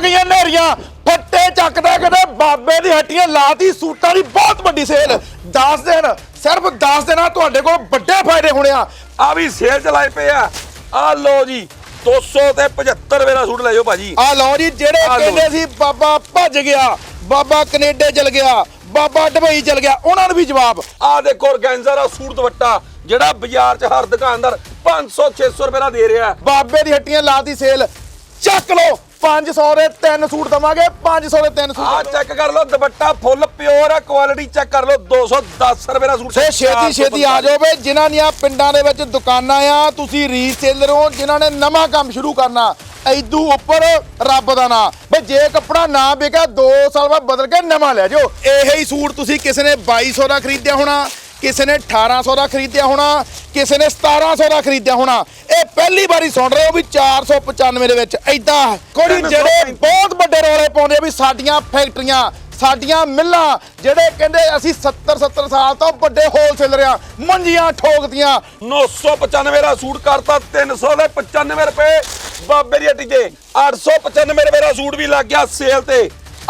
ਨੇਰੀਆਂ ਗਈਆਂ ਨੇਰੀਆਂ ਫੱਟੇ ਚੱਕਦਾ ਕਦੇ ਬਾਬੇ ਦੀ ਹੱਟੀਆਂ ਲਾਤੀ ਸੂਟਾਂ ਦੀ ਬਹੁਤ ਵੱਡੀ ਸੇਲ। 10 ਦਿਨ ਸਿਰਫ 10 ਦਿਨਾਂ ਤੁਹਾਡੇ ਕੋਲ ਵੱਡੇ ਫਾਇਦੇ ਹੋਣੇ ਆ। ਆ ਵੀ ਸੇਲ ਚਲਾਏ ਪਏ ਆ। ਆ ਲੋ ਜੀ 200 ਤੇ 75 ਰੁਪਏ ਦਾ ਸੂਟ ਲੈ ਜਾਓ ਭਾਜੀ। ਆ ਲਓ ਜੀ ਜਿਹੜੇ ਆ ਲਓ। ਕਹਿੰਦੇ ਸੀ ਬਾਬਾ ਭੱਜ ਗਿਆ ਬਾਬਾ ਕੈਨੇਡਾ ਚਲ ਗਿਆ ਬਾਬਾ ਦੁਬਈ ਚਲ ਗਿਆ ਉਹਨਾਂ ਨੂੰ ਵੀ ਜਵਾਬ। ਆ ਦੇਖੋ ਔਰਗੈਂਜ਼ਾ ਦਾ ਸੂਟ ਦੁਪੱਟਾ ਜਿਹੜਾ ਬਾਜ਼ਾਰ 'ਚ ਹਰ ਦੁਕਾਨਦਾਰ 500 600 ਰੁਪਏ ਦਾ ਦੇ ਰਿਹਾ। ਹੈ। ਬਾਬੇ ਦੀ ਹੱਟੀਆਂ ਲਾਤੀ ਸੇਲ। ਚੱਕ ਲਓ 500 ਦੇ ਤਿੰਨ ਸੂਟ ਦਵਾਂਗੇ 500 ਦੇ ਤਿੰਨ ਆ ਸੂਟ ਚੈੱਕ ਕਰ ਲਓ ਦੁਪੱਟਾ ਫੁੱਲ ਪਿਓਰ ਹੈ ਕੁਆਲਿਟੀ ਚੈੱਕ ਕਰ ਲਓ 210 ਰੁਪਏ ਦਾ ਸੂਟ ਸੋ ਛੇਤੀ ਛੇਤੀ ਆ ਜਾਓ ਬਈ ਜਿਨ੍ਹਾਂ ਦੀਆਂ ਪਿੰਡਾਂ ਦੇ ਵਿੱਚ ਦੁਕਾਨਾਂ ਆ ਤੁਸੀਂ ਰੀਸੇਲਰ ਹੋ ਜਿਨ੍ਹਾਂ ਨੇ ਨਵਾਂ ਕੰਮ ਸ਼ੁਰੂ ਕਰਨਾ ਐਦੂ ਉੱਪਰ ਰੱਬ ਦਾ ਨਾਂ। ਬਈ ਜੇ ਕੱਪੜਾ ਨਾ ਵਿਕਿਆ 2 ਸਾਲ ਬਾਅਦ ਬਦਲ ਕੇ ਨਵਾਂ ਲੈ ਜਾਓ। ਇਹੀ ਹੀ ਸੂਟ ਤੁਸੀਂ ਕਿਸੇ ਨੇ 2200 ਦਾ ਖਰੀਦਿਆ ਹੋਣਾ ਕਿਸੇ ਨੇ 1800 ਦਾ ਖਰੀਦਿਆ ਹੋਣਾ ਕਿਸੇ ਨੇ 1700 ਦਾ ਖਰੀਦਿਆ ਹੋਣਾ। ਇਹ ਪਹਿਲੀ ਵਾਰੀ ਸੁਣ ਰਹੇ ਹੋ ਵੀ 495 ਦੇ ਵਿੱਚ ਐਦਾਂ ਕੋਈ ਜਿਹੜੇ ਬਹੁਤ ਵੱਡੇ ਰੌਲੇ ਪਾਉਂਦੇ ਆ ਵੀ ਸਾਡੀਆਂ ਫੈਕਟਰੀਆਂ ਸਾਡੀਆਂ ਮਿੱਲਾਂ ਜਿਹੜੇ ਕਹਿੰਦੇ ਅਸੀਂ 70 70 ਸਾਲ ਤੋਂ ਵੱਡੇ ਹੋਲਸੇਲਰ ਆ ਮੰਜੀਆਂ ਠੋਕਦੀਆਂ। 995 ਦਾ ਸੂਟ ਕਰਤਾ 300 ਦੇ 95 ਰੁਪਏ। ਬਾਬੇ ਦੀ ਹੱਟੀ ਤੇ 895 ਰੁਪਏ ਦਾ ਸੂਟ ਵੀ ਲੱਗ ਗਿਆ ਸੇਲ ਤੇ।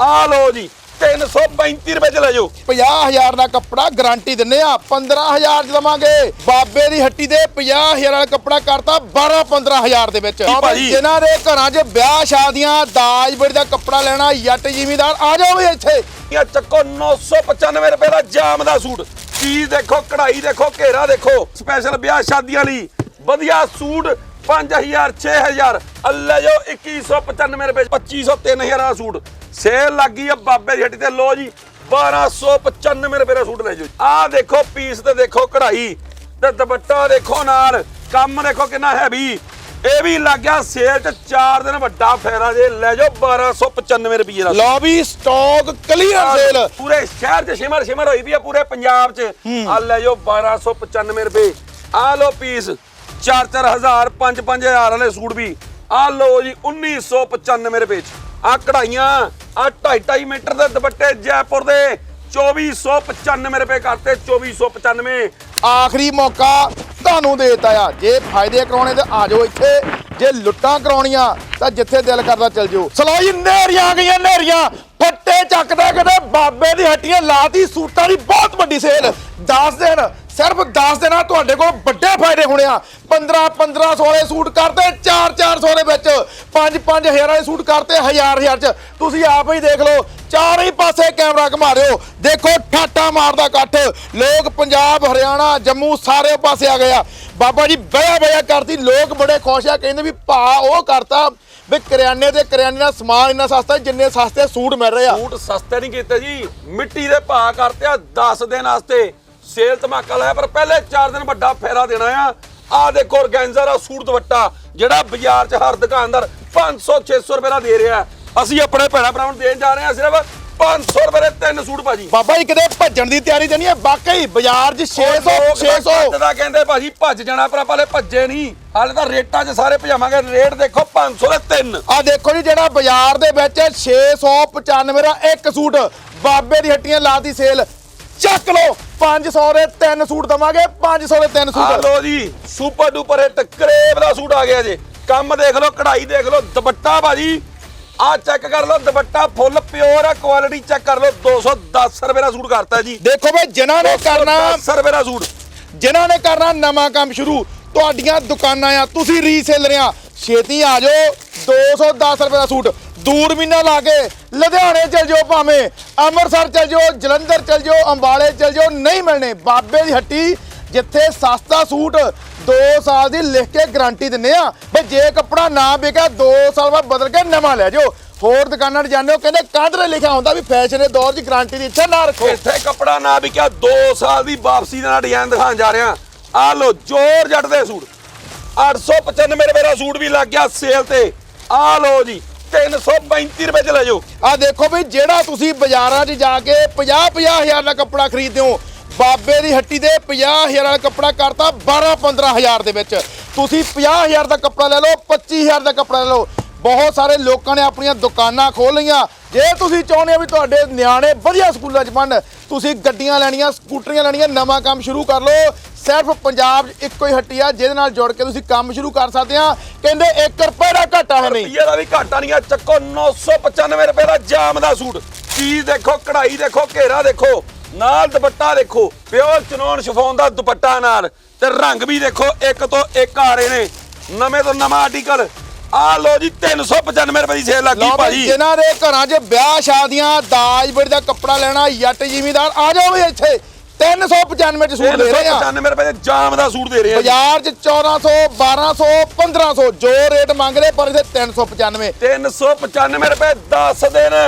ਆ ਲਓ ਜੀ 335 ਰੁਪਏ ਚ ਲੈ ਜਾਓ। 50000 ਦਾ ਕੱਪੜਾ ਗਾਰੰਟੀ ਦਿੰਨੇ ਆ 15000 ਚ ਦਵਾਂਗੇ। ਬਾਬੇ ਦੀ ਹੱਟੀ ਦੇ 50000 ਵਾਲਾ ਕੱਪੜਾ ਕਰਤਾ 12 15000 ਦੇ ਵਿੱਚ। ਭਾਜੀ। ਜਿਨ੍ਹਾਂ ਦੇ ਘਰਾਂ 'ਚ ਵਿਆਹ ਸ਼ਾਦੀਆਂ ਦਾਜ ਬੜੀ ਦਾ ਕੱਪੜਾ ਲੈਣਾ ਜੱਟ ਜ਼ਿਮੀਦਾਰ ਆ ਜਾਓ ਵੀ ਇੱਥੇ। ਇਹ ਚੱਕੋ 995 ਰੁਪਏ ਦਾ ਜਾਮ ਦਾ ਸੂਟ। ਚੀਜ਼ ਦੇਖੋ ਕਢਾਈ ਦੇਖੋ ਘੇਰਾ ਦੇਖੋ ਸਪੈਸ਼ਲ ਵਿਆਹ ਸ਼ਾਦੀਆਂ ਲਈ। ਵਧੀਆ ਸੂਟ 5000 6000 ਅੱਲੇ ਜੋ 2195 ਰੁਪਏ 2500 3000 ਦਾ ਸੂਟ। ਸੇਲ ਲੱਗੀ ਆ ਬਾਬੇ ਦੀ ਹੱਟੀ ਤੇ। ਲੋ ਜੀ 1295 ਰੁਪਏ ਦਾ ਸੂਟ ਲੈ ਜਾਓ ਆਹ ਦੇਖੋ ਪੀਸ ਤੇ ਦੇਖੋ ਕਢਾਈ ਤੇ ਦੁਪੱਟਾ ਦੇਖੋ ਨਾਲ। ਕੰਮ ਦੇਖੋ ਕਿੰਨਾ ਹੈਵੀ। ਇਹ ਵੀ ਲੱਗ ਗਿਆ ਸੇਲ ਚ 4 ਦਿਨ ਵੱਡਾ ਫੇਰਾ ਜੇ। ਲੈ ਜਾਓ 1295 ਰੁਪਏ ਦਾ ਲਓ ਵੀ ਸਟਾਕ ਕਲੀਅਰ ਸੇਲ ਪੂਰੇ ਸ਼ਹਿਰ 'ਚ ਸ਼ਿਮਰ ਸ਼ਿਮਰ ਹੋਈ ਵੀ ਆ ਪੂਰੇ ਪੰਜਾਬ 'ਚ। ਆ ਲੈ ਜਾਓ 1295 ਰੁਪਏ। ਆ ਲਓ ਪੀਸ 4-4000 5-5000 ਵਾਲੇ ਸੂਟ ਵੀ। ਆ ਲਓ ਜੀ 1995 ਰੁਪਏ 'ਚ। ਆ ਕਢਾਈਆਂ, ਆ 2.5 ਮੀਟਰ ਦੇ ਦੁਪੱਟੇ ਜੈਪੁਰ ਦੇ। 2495 ਰੁਪਏ ਕਰਤੇ 2495 ਆਖਰੀ ਮੌਕਾ ਤੁਹਾਨੂੰ ਦੇਤਾ ਆ। ਜੇ ਫਾਇਦੇ ਕਰਾਉਣੇ ਤੇ ਆ ਜਾਓ ਇੱਥੇ। ਜੇ ਲੁੱਟਾਂ ਕਰਾਉਣੀਆਂ ਤਾਂ ਜਿੱਥੇ ਦਿਲ ਕਰਦਾ ਚੱਲ ਜਾਓ। ਸਲੋ ਜੀ, ਨੇਰੀਆਂ ਗਈਆਂ, ਨੇਰੀਆਂ। ਫੱਟੇ ਚੱਕਦਾ ਕਦੇ ਬਾਬੇ ਦੀ ਹੱਟੀਆਂ ਲਾਤੀ ਸੂਟਾਂ ਦੀ ਬਹੁਤ ਵੱਡੀ ਸੇਲ। 10 ਦਿਨ ਸਿਰਫ 10 ਦਿਨਾਂ ਤੁਹਾਡੇ ਕੋਲ ਵੱਡੇ ਫਾਇਦੇ ਹੋਣੇ ਆ। 15 1500 ਵਾਲੇ ਸੂਟ ਕਰਤੇ 4 400 ਦੇ ਵਿੱਚ। 5 5000 ਵਾਲੇ ਸੂਟ ਕਰਤੇ 1000 1000 ਚ। ਤੁਸੀਂ ਆਪ ਹੀ ਦੇਖ ਲਓ, ਚਾਰੇ ਪਾਸੇ ਕੈਮਰਾ ਘੁਮਾ ਦਿਓ। ਦੇਖੋ ਠਾਟਾ ਮਾਰਦਾ ਇਕੱਠ। ਲੋਕ ਪੰਜਾਬ, ਹਰਿਆਣਾ, ਜੰਮੂ ਸਾਰੇ ਪਾਸੇ ਆ ਗਏ ਆ। ਬਾਬਾ ਜੀ ਬਿਆ ਬਿਆ ਕਰਤੀ। ਲੋਕ ਬੜੇ ਖੁਸ਼ ਆ, ਕਹਿੰਦੇ ਵੀ ਭਾ, ਉਹ ਕਰਤਾ ਵੀ ਕਰਿਆਨੇ ਤੇ ਕਰਿਆਨੇ ਦਾ ਸਮਾਨ ਇੰਨਾ ਸਸਤਾ, ਜਿੰਨੇ ਸਸਤੇ ਸੂਟ ਮਿਲ ਰਹੇ ਆ। ਸੂਟ ਸਸਤੇ ਨਹੀਂ ਕੀਤੇ ਜੀ। ਮਿੱਟੀ ਦੇ ਭਾਅ ਕਰਤੇ ਆ 10 ਦਿਨ ਵਾਸਤੇ। ਸੇਲ ਧਮਾਕਾ ਲਾਇਆ ਪਰ ਪਹਿਲੇ 4 ਦਿਨ ਵੱਡਾ ਫੇਰਾ ਦੇਣਾ ਆ। ਆ ਦੇਖੋ ਔਰਗੈਂਜ਼ਾ ਦਾ ਸੂਟ ਦੁਪੱਟਾ ਜਿਹੜਾ ਬਾਜ਼ਾਰ 'ਚ ਹਰ ਦੁਕਾਨਦਾਰ 500 600 ਰੁਪਏ ਦਾ ਦੇ ਰਿਹਾ। ਅਸੀਂ ਆਪਣੇ ਭੈਣਾ ਭਰਾਵਾਂ ਨੂੰ ਦੇਣ ਜਾ ਰਹੇ ਹਾਂ ਸਿਰਫ 500 ਰੁਪਏ ਦੇ ਤਿੰਨ ਸੂਟ ਭਾਜੀ। ਬਾਬਾ ਜੀ ਕਿਤੇ ਭੱਜਣ ਦੀ ਤਿਆਰੀ ਤੇ ਨਹੀਂ ਹੈ? ਵਾਕਈ ਬਾਜ਼ਾਰ 'ਚ 600 600 ਦਾ ਕਹਿੰਦੇ ਭਾਜੀ ਭੱਜ ਜਾਣਾ ਪਰ ਆਪਾਂ ਹਲੇ ਭੱਜੇ ਨਹੀਂ। ਹਾਲੇ ਤਾਂ ਰੇਟਾਂ 'ਚ ਸਾਰੇ ਭਜਾਵਾਂਗੇ। ਰੇਟ ਦੇਖੋ 500 ਦੇ ਤਿੰਨ। ਆ ਦੇਖੋ ਜੀ ਜਿਹੜਾ ਬਾਜ਼ਾਰ ਦੇ ਵਿੱਚ 695 ਦਾ ਇੱਕ ਸੂਟ ਬਾਬੇ ਦੀ ਹੱਟੀਆਂ ਲਾਤੀ ਸੇਲ। ਚੱਕ ਲਓ। 500 ਦੇ ਤਿੰਨ ਸੂਟ ਦਵਾਂਗੇ 500 ਦੇ ਤਿੰਨ ਆ ਸੂਟ ਲੋ ਜੀ ਸੁਪਰ ਡੂਪਰ ਹਿੱਟ ਕਰੇਬ ਦਾ ਸੂਟ ਆ ਗਿਆ ਜੇ। ਕੰਮ ਦੇਖ ਲਓ ਕਢਾਈ ਦੇਖ ਲਓ ਦੁਪੱਟਾ ਭਾਜੀ ਆ ਚੈੱਕ ਕਰ ਲਓ ਦੁਪੱਟਾ ਫੁੱਲ ਪਿਓਰ ਆ ਕੁਆਲਿਟੀ ਚੈੱਕ ਕਰ ਲਓ 210 ਰੁਪਏ ਦਾ ਸੂਟ ਕਰਤਾ ਜੀ। ਦੇਖੋ ਬਈ ਜਿਨ੍ਹਾਂ ਨੇ ਕਰਨਾ 10 ਰੁਪਏ ਦਾ ਸੂਟ। ਜਿਨ੍ਹਾਂ ਨੇ ਕਰਨਾ ਨਵਾਂ ਕੰਮ ਸ਼ੁਰੂ ਤੁਹਾਡੀਆਂ ਦੁਕਾਨਾਂ ਆ ਤੁਸੀਂ ਰੀਸੇਲਰ ਆ। ਛੇਤੀ ਆ ਜਾਓ। 210 ਰੁਪਏ ਦਾ ਸੂਟ। ਦੂਰ ਮਹੀਨਾ ਲਾ ਕੇ, ਲੁਧਿਆਣੇ ਚਲ ਜਾਓ ਭਾਵੇਂ। ਅੰਮ੍ਰਿਤਸਰ ਚਲ ਜਾਓ, ਜਲੰਧਰ ਚਲ ਜਾਓ, ਅੰਬਾਲੇ ਚਲ ਜਾਓ, ਨਹੀਂ ਮਿਲਣੇ। ਬਾਬੇ ਦੀ ਹੱਟੀ, ਜਿੱਥੇ ਸਸਤਾ ਸੂਟ 2 ਸਾਲ ਦੀ ਲਿਖ ਕੇ ਗਾਰੰਟੀ ਦਿੰਨੇ ਆ। ਵੀ ਜੇ ਕੱਪੜਾ ਨਾ ਵਿਕਿਆ 2 ਸਾਲ ਬਾਅਦ ਬਦਲ ਕੇ ਨਵਾਂ ਲੈ ਜਾਓ। ਹੋਰ ਦੁਕਾਨਾਂ 'ਤੇ ਜਾਂਦੇ ਹੋ, ਕਹਿੰਦੇ ਕੰਧ ਤੇ ਲਿਖਿਆ ਹੁੰਦਾ ਵੀ ਫੈਸ਼ਨ ਦੇ ਦੌਰ 'ਚ ਗਾਰੰਟੀ ਦੀ ਇੱਛਾ ਨਾ ਰੱਖੋ। ਇੱਥੇ ਕੱਪੜਾ ਨਾ ਵਿਕਿਆ 2 ਸਾਲ ਦੀ ਵਾਪਸੀ ਦਾ ਡਿਜ਼ਾਈਨ ਦਿਖਾਉਣ ਜਾ ਰਿਹਾ ਆ। ਲੋ ਜੋਰ ਜੱਟ ਦੇ ਸੂਟ। 895 ਰੁਪਏ ਦਾ ਸੂਟ ਵੀ ਲੱਗ ਗਿਆ ਸੇਲ ਤੇ। ਆ ਲਓ ਜੀ 335 ਰੁਪਏ ਚ ਲੈ ਜਾਓ। ਆ ਦੇਖੋ ਵੀ ਜਿਹੜਾ ਤੁਸੀਂ ਬਾਜ਼ਾਰਾਂ 'ਚ ਜਾ ਕੇ 50 50 ਹਜ਼ਾਰ ਦਾ ਕੱਪੜਾ ਖਰੀਦਦੇ ਹੋ, ਬਾਬੇ ਦੀ ਹੱਟੀ ਦੇ 50 ਹਜ਼ਾਰ ਵਾਲਾ ਕੱਪੜਾ ਕਰਤਾ 12 15 ਹਜ਼ਾਰ ਦੇ ਵਿੱਚ। ਤੁਸੀਂ 50 ਹਜ਼ਾਰ ਦਾ ਕੱਪੜਾ ਲੈ ਲਓ 25 ਹਜ਼ਾਰ ਦਾ ਕੱਪੜਾ ਲੈ ਲਓ। ਬਹੁਤ ਸਾਰੇ ਲੋਕਾਂ ਨੇ ਆਪਣੀਆਂ ਦੁਕਾਨਾਂ ਖੋਲ ਲਈਆਂ। ਜੇ ਤੁਸੀਂ ਚਾਹੁੰਦੇ ਹੋ ਵੀ ਤੁਹਾਡੇ ਨਿਆਣੇ ਵਧੀਆ ਸਕੂਲਾਂ 'ਚ ਪੜ੍ਹਨ, ਤੁਸੀਂ ਗੱਡੀਆਂ ਲੈਣੀਆਂ, ਸਕੂਟਰੀਆਂ ਲੈਣੀਆਂ, ਨਵਾਂ ਕੰਮ ਸ਼ੁਰੂ ਕਰ ਲਓ। ਸਿਰਫ ਪੰਜਾਬ 'ਚ ਇੱਕੋ ਹੀ ਹੱਟੀ ਆ, ਜਿਹਦੇ ਨਾਲ ਜੁੜ ਕੇ ਤੁਸੀਂ ਕੰਮ ਸ਼ੁਰੂ ਕਰ ਸਕਦੇ ਆ ਕਹਿੰਦੇ 1 ਰੁਪਏ ਦਾ ਘਾਟਾ ਹੈ ਨਹੀਂ। ਰੁਪਈਏ ਦਾ ਵੀ ਘਾਟਾ ਨਹੀਂ ਆ, ਚੱਕੋ 995 ਰੁਪਏ ਦਾ ਜਾਮ ਦਾ ਸੂਟ। ਚੀਜ਼ ਦੇਖੋ, ਕਢਾਈ ਦੇਖੋ, ਘੇਰਾ ਦੇਖੋ, ਨਾਲ ਦੁਪੱਟਾ ਦੇਖੋ, ਪਿਓਰ ਚਨੋਨ ਸ਼ਿਫੋਨ ਦਾ ਦੁਪੱਟਾ ਨਾਲ। ਤੇ ਰੰਗ ਵੀ ਦੇਖੋ, ਇੱਕ ਤੋਂ ਇੱਕ ਆ ਰਹੇ ਨੇ। ਨਵੇਂ ਤੋਂ ਨਵਾਂ ਆਰਟੀਕਲ ਆ ਲੋ ਜੀ 395 ਰੁਪਏ ਦੀ ਸੇਲ ਲੱਗੀ ਲਓ ਭਾਜੀ। ਜਿਨ੍ਹਾਂ ਦੇ ਘਰਾਂ 'ਚ ਵਿਆਹ ਸ਼ਾਦੀਆਂ ਦਾਜ ਬੜੀ ਦਾ ਕੱਪੜਾ ਲੈਣਾ ਜੱਟ ਜ਼ਿਮੀਦਾਰ ਆ ਜਾਓ ਵੀ ਇੱਥੇ। 395 ਚ ਸੂਟ ਦੇ ਰਹੇ ਆ। 395 ਰੁਪਏ ਦੇ ਜਾਮ ਦਾ ਸੂਟ ਦੇ ਰਹੇ ਆ ਜੀ। ਬਾਜ਼ਾਰ 'ਚ 1400 1200 1500 ਜੋ ਰੇਟ ਮੰਗਦੇ ਪਰ ਇੱਥੇ 395 395 ਰੁਪਏ 10 ਦਿਨ।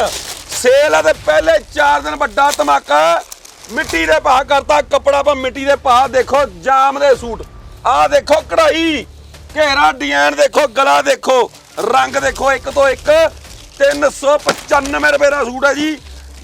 ਸੇਲ ਆ ਤੇ ਪਹਿਲੇ 4 ਦਿਨ ਵੱਡਾ ਧਮਾਕਾ। ਮਿੱਟੀ ਦੇ ਭਾਅ ਕਰਤਾ ਕੱਪੜਾ ਪਾ ਮਿੱਟੀ ਦੇ ਭਾਅ ਦੇਖੋ ਜਾਮ ਦੇ ਸੂਟ। ਆਹ ਦੇਖੋ ਕਢਾਈ। ਘੇਰਾ ਡਿਜ਼ਾਈਨ ਦੇਖੋ ਗਲਾ ਦੇਖੋ ਰੰਗ ਦੇਖੋ ਇੱਕ ਤੋਂ ਇੱਕ 395 ਰੁਪਏ ਦਾ ਸੂਟ ਹੈ ਜੀ।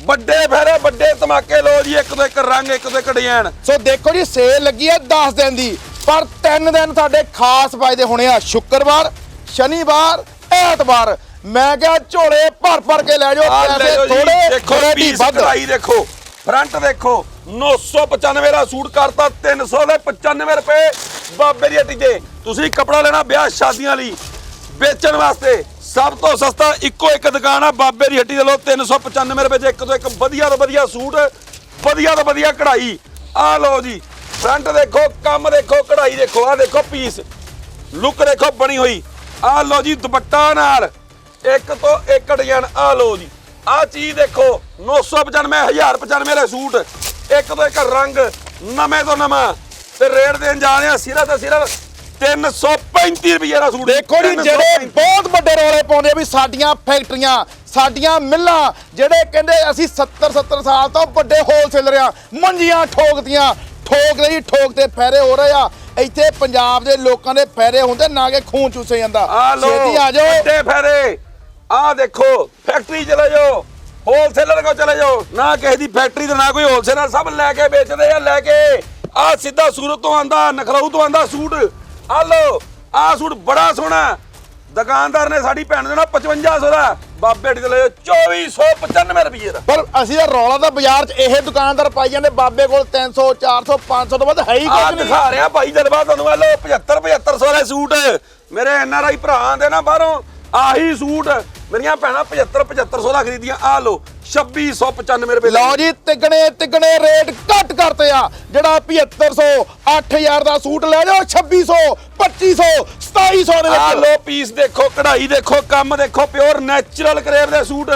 ਵੱਡੇ ਫੇਰੇ ਵੱਡੇ ਧਮਾਕੇ ਲੋ ਜੀ ਇੱਕ ਤੋਂ ਇੱਕ ਰੰਗ ਇੱਕ ਤੋਂ ਇੱਕ ਡਿਜ਼ਾਈਨ ਸੋ ਦੇਖੋ ਜੀ ਸੇਲ ਲੱਗੀ ਹੈ 10 ਦਿਨ ਦੀ ਪਰ 3 ਦਿਨ ਸਾਡੇ ਖਾਸ ਫਾਇਦੇ ਹੋਣੇ ਆ। ਸ਼ੁੱਕਰਵਾਰ ਸ਼ਨੀਵਾਰ ਐਤਵਾਰ। ਮੈਂ ਕਿਹਾ ਝੋਲੇ ਭਰ ਭਰ ਕੇ ਲੈ ਜਾਓ ਪੈਸੇ ਥੋੜੇ ਦੇਖੋ ਪੀਸ ਕਢਾਈ ਦੇਖੋ ਫਰੰਟ ਦੇਖੋ 995 ਦਾ ਸੂਟ ਕਰਤਾ 300 ਦੇ 95 ਰੁਪਏ। ਬਾਬੇ ਦੀ ਹੱਟੀ ਤੇ ਤੁਸੀਂ ਕਪੜਾ ਲੈਣਾ ਵਿਆਹ ਸ਼ਾਦੀਆਂ ਲਈ। ਵੇਚਣ ਵਾਸਤੇ ਸਭ ਤੋਂ ਸਸਤਾ ਇੱਕੋ ਇੱਕ ਦੁਕਾਨ ਆ, ਬਾਬੇ ਦੀ ਹੱਟੀ ਦੇ ਲੋ 395 ਰੁਪਏ 'ਚ ਇੱਕ ਤੋਂ ਇੱਕ ਵਧੀਆ ਤੋਂ ਵਧੀਆ ਸੂਟ, ਵਧੀਆ ਤੋਂ ਵਧੀਆ ਕਢਾਈ। ਆ ਲਓ ਜੀ ਫਰੰਟ ਦੇਖੋ, ਕੰਮ ਦੇਖੋ, ਕਢਾਈ ਦੇਖੋ, ਆ ਦੇਖੋ ਪੀਸ ਲੁੱਕ ਦੇਖੋ, ਬਣੀ ਹੋਈ। ਆ ਲਓ ਜੀ, ਦੁਪੱਟਾ ਨਾਲ, ਇੱਕ ਤੋਂ ਇੱਕ ਡਿਜ਼ਾਈਨ ਆ ਲਓ ਜੀ। ਆ ਚੀਜ਼ ਦੇਖੋ 995 1095 ਦੇ ਸੂਟ। ਇੱਕ ਤੋਂ ਇੱਕ ਰੰਗ ਨਵੇਂ ਤੋਂ ਨਵਾਂ। ਤੇ ਰੇਟ ਦੇਣ ਜਾ ਰਹੇ ਆ ਸਿਰਫ ਤੇ ਸਿਰਫ 335 ਰੁਪਏ ਦਾ ਸੂਟ। ਦੇਖੋ ਜੀ ਜਿਹੜੇ 335 ਬਹੁਤ ਵੱਡੇ ਰੌਲੇ ਪਾਉਂਦੇ ਵੀ ਸਾਡੀਆਂ ਫੈਕਟਰੀਆਂ ਸਾਡੀਆਂ ਮਿੱਲਾਂ ਜਿਹੜੇ ਕਹਿੰਦੇ ਅਸੀਂ 70 70 ਸਾਲ ਤੋਂ ਵੱਡੇ ਹੋਲਸੇਲਰ ਆ ਮੰਜੀਆਂ ਠੋਕਦੀਆਂ ਠੋਕਦੇ ਹੀ ਠੋਕਦੇ ਫੈਰੇ ਹੋ ਰਹੇ ਆ। ਇੱਥੇ ਪੰਜਾਬ ਦੇ ਲੋਕਾਂ ਦੇ ਫੈਰੇ ਹੁੰਦੇ ਨਾ ਕਿ ਖੂਨ ਚੂਸੇ ਜਾਂਦਾ। ਛੇਤੀ ਆ ਜਾਓ। ਵੱਡੇ ਫੇਰੇ। ਆ ਦੇਖੋ ਫੈਕਟਰੀ ਚਲੇ ਜਾਓ। ਹੋਲਸੇਲਰ ਕੋ ਚਲੇ ਜਾਓ। ਨਾ ਕਿਸੇ ਦੀ ਫੈਕਟਰੀ ਤੇ ਨਾ ਕੋਈ ਹੋਲਸੇਲਰ। ਸਭ ਲੈ ਕੇ ਵੇਚਦੇ ਆ ਲੈ ਕੇ। ਆ ਸਿੱਧਾ ਸੂਰਤ ਤੋਂ ਆਂਦਾ ਨਖਰਾਊ ਤੋਂ ਆਂਦਾ ਸੂਟ। ਆ ਲੋ ਆ ਸੂਟ ਬੜਾ ਸੋਹਣਾ ਦੁਕਾਨਦਾਰ ਨੇ ਸਾਡੀ ਭੈਣ ਦੇ ਨਾਲ 5500 ਦਾ। ਬਾਬੇ ਢੀ ਤੇ ਲੈ ਜਾਓ 2495 ਰੁਪਏ ਦਾ। ਪਰ ਅਸੀਂ ਤਾਂ ਰੌਲਾ ਦਾ ਬਾਜ਼ਾਰ 'ਚ ਇਹ ਦੁਕਾਨਦਾਰ ਪਾਈ ਜਾਂਦੇ ਬਾਬੇ ਕੋਲ 300 400 500 ਤੋਂ ਵੱਧ ਹੈ ਹੀ ਕੁਝ ਨਹੀਂ। ਦਿਖਾ ਰਿਹਾ ਭਾਈ ਜਲਵਾ ਤੁਹਾਨੂੰ ਆ ਲੋ 75 7500 ਵਾਲੇ ਸੂਟ। ਮੇਰੇ ਐਨ ਆਰ ਆਈ ਭਰਾ ਆਂਦੇ ਨਾ ਬਾਹਰੋਂ ਆਹੀ ਸੂਟ। ਮੇਰੀਆਂ ਭੈਣਾਂ 75 7500 ਦਾ ਖਰੀਦੀਆਂ। ਆ ਲੋ 2695 ਰੁਪਏ ਲਓ ਜੀ ਤਿਗਣੇ ਤਿਗਣੇ ਰੇਟ ਘੱਟ ਕਰਤੇ ਆ। ਜਿਹੜਾ 7500 8000 ਦਾ ਸੂਟ ਲੈ ਜਾਓ 2600 2500 2700 ਦੇ ਆ ਵਿੱਚ ਲੋ ਪੀਸ ਦੇਖੋ ਕਢਾਈ ਦੇਖੋ ਕੰਮ ਦੇਖੋ ਪਿਓਰ ਨੈਚੁਰਲ ਕਰੇਵ ਦੇ ਸੂਟ।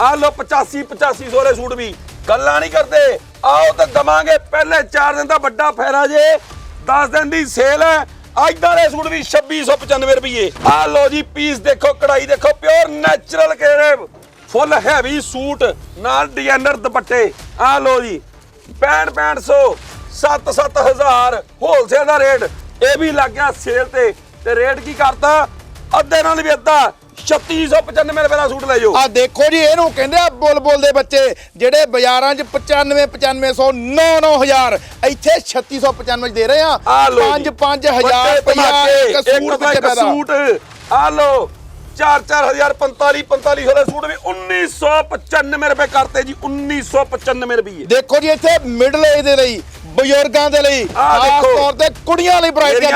ਆ ਲੋ 85 8500 ਦੇ ਸੂਟ ਵੀ। ਗੱਲਾਂ ਨਹੀਂ ਕਰਦੇ। ਆਓ ਤਾਂ ਦਵਾਂਗੇ ਪਹਿਲੇ 4 ਦਿਨ ਦਾ ਵੱਡਾ ਫੈਰਾ ਜੇ। 10 ਦਿਨ ਦੀ ਸੇਲ ਹੈ। ਇਦਾਂ ਦੇ ਸੂਟ ਵੀ 2695 ਰੁਪਏ ਆ ਲੋ ਜੀ ਪੀਸ ਦੇਖੋ, ਕਢਾਈ ਦੇਖੋ pure natural crepe full heavy suit ਨਾਲ ਡਿਜ਼ਾਈਨਰ ਦੁਪੱਟੇ। ਆ ਲੋ ਜੀ 65 6500 7 7000 ਹੋਲਸੇਲ ਦਾ ਰੇਟ ਇਹ ਵੀ ਲੱਗ ਗਿਆ ਸੇਲ ਤੇ। ਤੇ ਰੇਟ ਕੀ ਕਰਤਾ? ਅੱਧੇ ਨਾਲ ਵੀ ਅੱਧਾ 3695 ਰੁਪਏ ਦਾ ਸੂਟ ਲੈ ਜਾਓ। ਆ ਦੇਖੋ ਜੀ ਇਹਨੂੰ ਕਹਿੰਦੇ ਆ ਬੁਲਬੁਲ ਦੇ ਬੱਚੇ ਜਿਹੜੇ ਬਾਜ਼ਾਰਾਂ 'ਚ 95 9500 9 9000 ਇੱਥੇ 3695 ਦੇ ਰਹੇ ਆ। ਆ ਲੋ 5 5000 ਰੁਪਇਆ ਇੱਕ ਸੂਟ ਇੱਕ ਪੈਦਾ। ਸੂਟ। ਆ ਲੋ 4-4000 45-4500 ਦੇ ਸੂਟ ਵੀ 1995 ਰੁਪਏ ਕਰਤੇ ਜੀ 1995 ਰੁਪਏ ਦੇਖੋ ਜੀ ਇੱਥੇ ਮਿਡਲ ਏਜ ਦੇ ਲਈ ਬਜ਼ੁਰਗਾਂ ਦੇ ਲਈ ਖਾਸ। ਤੌਰ ਤੇ ਕੁੜੀਆਂ ਲਈ ਵੈਰਾਈਟੀਆਂ